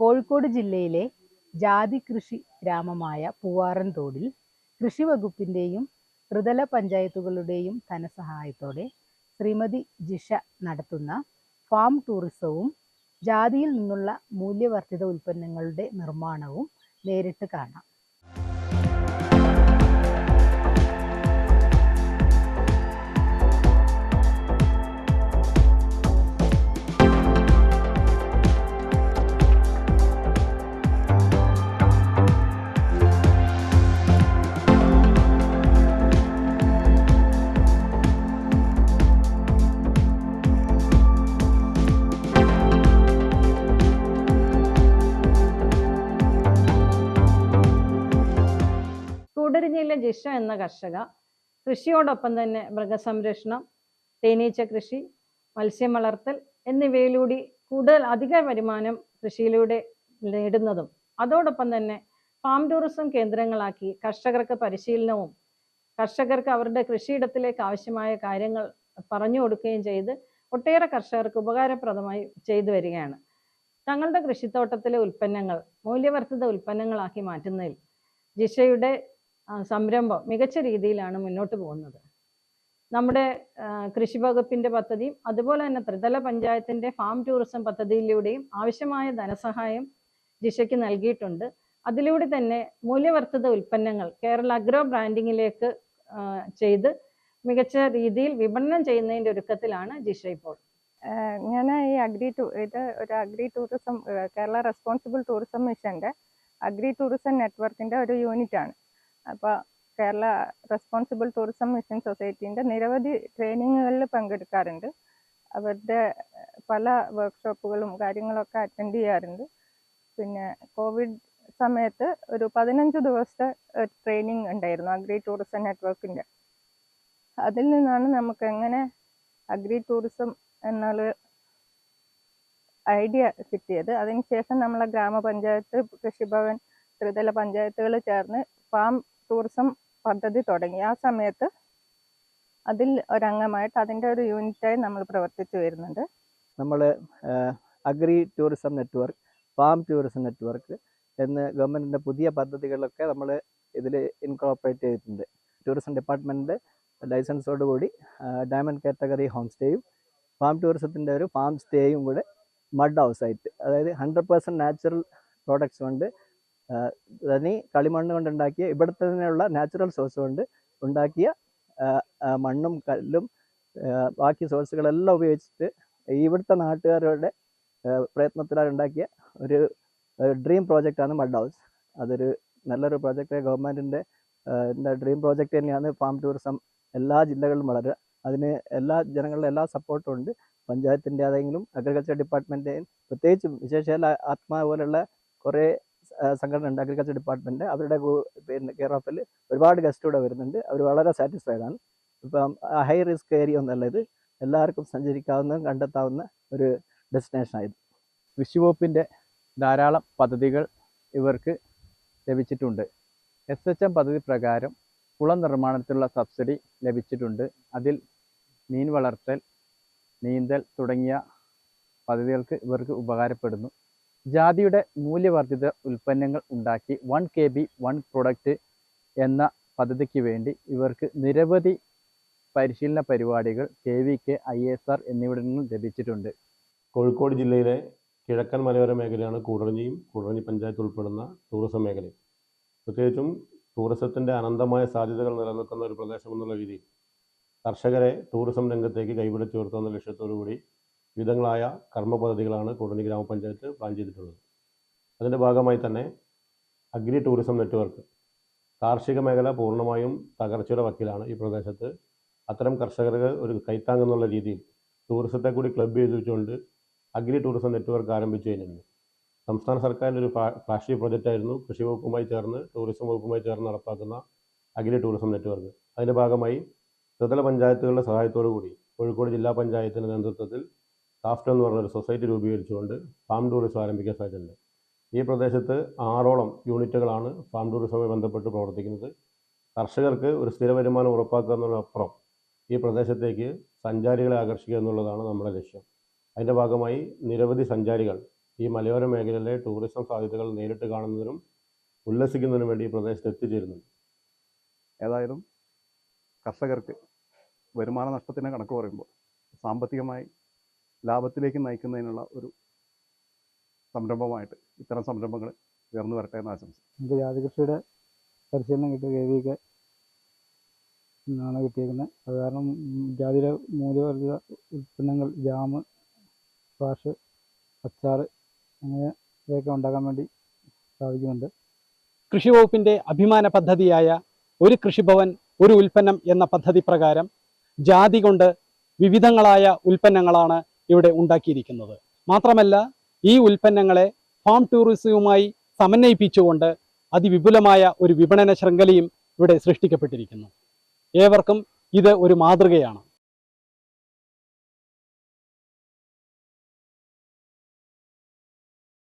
കോഴിക്കോട് ജില്ലയിലെ ജാതി കൃഷി ഗ്രാമമായ പൂവാറൻതോടിൽ കൃഷി വകുപ്പിന്റെയും ത്രിതല പഞ്ചായത്തുകളുടെയും ധനസഹായത്തോടെ ശ്രീമതി ജിഷ നടത്തുന്ന ഫാം ടൂറിസവും ജാതിയിൽ നിന്നുള്ള മൂല്യവർദ്ധിത ഉൽപ്പന്നങ്ങളുടെ നിർമ്മാണവും നേരിട്ട് കാണാം. കൂടരഞ്ഞിയിലെ ജിഷ എന്ന കർഷക കൃഷിയോടൊപ്പം തന്നെ മൃഗസംരക്ഷണം തേനീച്ച കൃഷി മത്സ്യം വളർത്തൽ എന്നിവയിലൂടെ കൂടുതൽ അധിക വരുമാനം കൃഷിയിലൂടെ നേടുന്നതും അതോടൊപ്പം തന്നെ ഫാം ടൂറിസം കേന്ദ്രങ്ങളാക്കി കർഷകർക്ക് പരിശീലനവും കർഷകർക്ക് അവരുടെ കൃഷിയിടത്തിലേക്ക് ആവശ്യമായ കാര്യങ്ങൾ പറഞ്ഞു കൊടുക്കുകയും ചെയ്ത് ഒട്ടേറെ കർഷകർക്ക് ഉപകാരപ്രദമായി ചെയ്തു വരികയാണ്. തങ്ങളുടെ കൃഷിത്തോട്ടത്തിലെ ഉൽപ്പന്നങ്ങൾ മൂല്യവർദ്ധിത ഉൽപ്പന്നങ്ങളാക്കി മാറ്റുന്നതിൽ ജിഷയുടെ സംരംഭം മികച്ച രീതിയിലാണ് മുന്നോട്ട് പോകുന്നത്. നമ്മുടെ കൃഷി വകുപ്പിന്റെ പദ്ധതിയും അതുപോലെ തന്നെ ത്രിതല പഞ്ചായത്തിന്റെ ഫാം ടൂറിസം പദ്ധതിയിലൂടെയും ആവശ്യമായ ധനസഹായം ജിഷയ്ക്ക് നൽകിയിട്ടുണ്ട്. അതിലൂടെ തന്നെ മൂല്യവർദ്ധിത ഉൽപ്പന്നങ്ങൾ കേരള അഗ്രോ ബ്രാൻഡിങ്ങിലേക്ക് ചെയ്ത് മികച്ച രീതിയിൽ വിപണനം ചെയ്യുന്നതിന്റെ ഒരുക്കത്തിലാണ് ജിഷ ഇപ്പോൾ. ഞാൻ ഈ അഗ്രി ടൂ ഇത് ഒരു agri tourism Kerala responsible tourism മിഷന്റെ അഗ്രി ടൂറിസം നെറ്റ്വർക്കിന്റെ ഒരു യൂണിറ്റ് ആണ് അപ്പോൾ കേരള റെസ്പോൺസിബിൾ ടൂറിസം മിഷൻ സൊസൈറ്റീന്റെ നിരവധി ട്രെയിനിങ്ങുകളിൽ പങ്കെടുക്കാറുണ്ട്. അവരുടെ പല വർക്ക്ഷോപ്പുകളും കാര്യങ്ങളൊക്കെ അറ്റൻഡ് ചെയ്യാറുണ്ട്. പിന്നെ കോവിഡ് സമയത്ത് ഒരു പതിനഞ്ച് ദിവസത്തെ ട്രെയിനിങ് ഉണ്ടായിരുന്നു അഗ്രി ടൂറിസം നെറ്റ്വർക്കിന്റെ അതിൽ നിന്നാണ് നമുക്ക് എങ്ങനെ അഗ്രി ടൂറിസം എന്നുള്ള ഐഡിയ കിട്ടിയത്. അതിനുശേഷം നമ്മളെ ഗ്രാമപഞ്ചായത്ത് കൃഷിഭവൻ ത്രിതല പഞ്ചായത്തുകൾ ചേർന്ന് ഫാം ടൂറിസം പദ്ധതി തുടങ്ങി. ആ സമയത്ത് അതിൽ ഒരംഗമായിട്ട് അതിന്റെ ഒരു യൂണിറ്റായി നമ്മൾ പ്രവർത്തിച്ചു വരുന്നുണ്ട്. നമ്മൾ agri tourism network farm tourism network എന്ന് ഗവൺമെന്റിന്റെ പുതിയ പദ്ധതികളൊക്കെ നമ്മൾ ഇതിൽ ഇൻകോർപ്പറേറ്റ് ചെയ്തിട്ടുണ്ട്. ടൂറിസം ഡിപ്പാർട്ട്മെന്റ് ലൈസൻസോടുകൂടി ഡയമണ്ട് കാറ്റഗറി ഹോം സ്റ്റേയും ഫാം ടൂറിസത്തിന്റെ ഒരു ഫാം സ്റ്റേയും കൂടെ മഡ് ഹൗസ് ആയിട്ട് അതായത് ഹൺഡ്രഡ് പേഴ്സന്റ് നാച്ചുറൽ പ്രോഡക്ട്സ് കൊണ്ട് തനി കളിമണ്ണ് കൊണ്ടുണ്ടാക്കിയ ഇവിടുത്തെ തന്നെയുള്ള നാച്ചുറൽ സോഴ്സ് കൊണ്ട് ഉണ്ടാക്കിയ മണ്ണും കല്ലും ബാക്കി സോഴ്സുകളെല്ലാം ഉപയോഗിച്ചിട്ട് ഇവിടുത്തെ നാട്ടുകാരുടെ പ്രയത്നത്തിലാണ് ഉണ്ടാക്കിയ ഒരു ഡ്രീം പ്രോജക്റ്റാണ് മഡ് ഹൗസ് അതൊരു നല്ലൊരു പ്രോജക്റ്റ് ഗവൺമെന്റിന്റെ എന്താ ഡ്രീം പ്രോജക്റ്റ് തന്നെയാണ് ഫാം ടൂറിസം എല്ലാ ജില്ലകളിലും വളരുക. അതിന് എല്ലാ ജനങ്ങളുടെ എല്ലാ സപ്പോർട്ടും ഉണ്ട്. പഞ്ചായത്തിന്റെ ആണെങ്കിലും അഗ്രികൾച്ചർ ഡിപ്പാർട്ട്മെന്റേയും പ്രത്യേകിച്ചും വിശേഷാൽ ആത്മാ പോലുള്ള കുറേ സംഘടന ഉണ്ട് അഗ്രികൾച്ചർ ഡിപ്പാർട്ട്മെന്റ് അവരുടെ പിന്നെ കെയർ ഓഫിൽ ഒരുപാട് ഗസ്റ്റ് ഇവിടെ വരുന്നുണ്ട്. അവർ വളരെ സാറ്റിസ്ഫൈഡ് ആണ്. ഇപ്പം ഹൈ റിസ്ക് ഏരിയ ഒന്നല്ല ഇത് എല്ലാവർക്കും സഞ്ചരിക്കാവുന്ന കണ്ടെത്താവുന്ന ഒരു കൃഷി വകുപ്പിന്റെ ധാരാളം പദ്ധതികൾ ഇവർക്ക് ലഭിച്ചിട്ടുണ്ട്. എസ് എച്ച് എം പദ്ധതി പ്രകാരം കുളം നിർമ്മാണത്തിലുള്ള സബ്സിഡി ലഭിച്ചിട്ടുണ്ട്. അതിൽ മീൻ വളർത്തൽ നീന്തൽ തുടങ്ങിയ പദ്ധതികൾക്ക് ഇവർക്ക് ഉപകാരപ്പെടുന്നു. ജാതിയുടെ മൂല്യവർദ്ധിത ഉൽപ്പന്നങ്ങൾ ഉണ്ടാക്കി one K B one product എന്ന പദ്ധതിക്ക് വേണ്ടി ഇവർക്ക് നിരവധി പരിശീലന പരിപാടികൾ K V K I S R എന്നിവിടങ്ങളിൽ ലഭിച്ചിട്ടുണ്ട്. കോഴിക്കോട് ജില്ലയിലെ കിഴക്കൻ മലയോര മേഖലയാണ് കൂടറഞ്ഞിയും കൂടറഞ്ഞി പഞ്ചായത്ത് ഉൾപ്പെടുന്ന ടൂറിസം മേഖല പ്രത്യേകിച്ചും ടൂറിസത്തിന്റെ അനന്തമായ സാധ്യതകൾ നിലനിൽക്കുന്ന ഒരു പ്രദേശം എന്നുള്ള രീതിയിൽ കർഷകരെ ടൂറിസം രംഗത്തേക്ക് കൈപിടിച്ചുയർത്തുന്ന ലക്ഷ്യത്തോടു കൂടി വിവിധങ്ങളായ കർമ്മ പദ്ധതികളാണ് കൂടറഞ്ഞി ഗ്രാമപഞ്ചായത്ത് പ്ലാൻ ചെയ്തിട്ടുള്ളത്. അതിന്റെ ഭാഗമായി തന്നെ അഗ്രി ടൂറിസം നെറ്റ്വർക്ക് കാർഷിക മേഖല പൂർണമായും തകർച്ചയുടെ വക്കിലാണ് ഈ പ്രദേശത്ത്. അത്തരം കർഷകർക്ക് ഒരു കൈത്താങ് എന്നുള്ള രീതിയിൽ ടൂറിസത്തെ കൂടി ക്ലബ് ചെയ്ത് വെച്ചുകൊണ്ട് അഗ്രി ടൂറിസം നെറ്റ്വർക്ക് ആരംഭിച്ചു കഴിഞ്ഞിരുന്നു. സംസ്ഥാന സർക്കാരിന്റെ ഒരു ഫ്ലാ- പ്രോജക്റ്റ് പ്രൊജക്റ്റായിരുന്നു കൃഷി വകുപ്പുമായി ചേർന്ന് ടൂറിസം വകുപ്പുമായി ചേർന്ന് നടപ്പാക്കുന്ന അഗ്രി ടൂറിസം നെറ്റ്വർക്ക്. അതിന്റെ ഭാഗമായി ത്രിതല പഞ്ചായത്തുകളുടെ സഹായത്തോടു കൂടി കോഴിക്കോട് ജില്ലാ പഞ്ചായത്തിന്റെ നേതൃത്വത്തിൽ കാഫ്റ്റ് എന്ന് പറഞ്ഞൊരു സൊസൈറ്റി രൂപീകരിച്ചുകൊണ്ട് ഫാം ടൂറിസം ആരംഭിക്കാൻ സാധ്യതയുണ്ട്. ഈ പ്രദേശത്ത് ആറോളം യൂണിറ്റുകളാണ് ഫാം ടൂറിസവുമായി ബന്ധപ്പെട്ട് പ്രവർത്തിക്കുന്നത്. കർഷകർക്ക് ഒരു സ്ഥിര വരുമാനം ഉറപ്പാക്കുക എന്നതിനപ്പുറം ഈ പ്രദേശത്തേക്ക് സഞ്ചാരികളെ ആകർഷിക്കുക എന്നുള്ളതാണ് നമ്മുടെ ലക്ഷ്യം. അതിന്റെ ഭാഗമായി നിരവധി സഞ്ചാരികൾ ഈ മലയോര മേഖലയിലെ ടൂറിസം സാധ്യതകൾ നേരിട്ട് കാണുന്നതിനും ഉല്ലസിക്കുന്നതിനും വേണ്ടി ഈ പ്രദേശത്ത് എത്തിച്ചേരുന്നുണ്ട്. ഏതായാലും കർഷകർക്ക് വരുമാന നഷ്ടത്തിന്റെ കണക്ക് പറയുമ്പോൾ സാമ്പത്തികമായി ലാഭത്തിലേക്ക് നയിക്കുന്നതിനുള്ള ഒരു സംരംഭമായിട്ട് ഇത്തരം സംരംഭങ്ങൾ ഉയർന്നു വരട്ടെ എന്ന് ആശംസിക്കുന്നു. നമുക്ക് ജാതി കൃഷിയുടെ പരിശീലനം കിട്ടിയ കെ ആണ് കിട്ടിയിരിക്കുന്നത് അത് കാരണം ജാതിയുടെ മൂല്യവർദ്ധിത ഉൽപ്പന്നങ്ങൾ ജാമ് സ്ക്വാഷ് അച്ചാർ അങ്ങനെ ഇതൊക്കെ ഉണ്ടാക്കാൻ വേണ്ടി സാധിക്കുന്നുണ്ട്. കൃഷി വകുപ്പിന്റെ അഭിമാന പദ്ധതിയായ ഒരു കൃഷിഭവൻ ഒരു ഉൽപ്പന്നം എന്ന പദ്ധതി പ്രകാരം ജാതി കൊണ്ട് വിവിധങ്ങളായ ഉൽപ്പന്നങ്ങളാണ് ഇവിടെ ഉണ്ടാക്കിയിരിക്കുന്നത്. മാത്രമല്ല ഈ ഉൽപ്പന്നങ്ങളെ ഫാം ടൂറിസവുമായി സമന്വയിപ്പിച്ചുകൊണ്ട് അതിവിപുലമായ ഒരു വിപണന ശൃംഖലയും ഇവിടെ സൃഷ്ടിക്കപ്പെട്ടിരിക്കുന്നു. ഏവർക്കും ഇത് ഒരു മാതൃകയാണ്.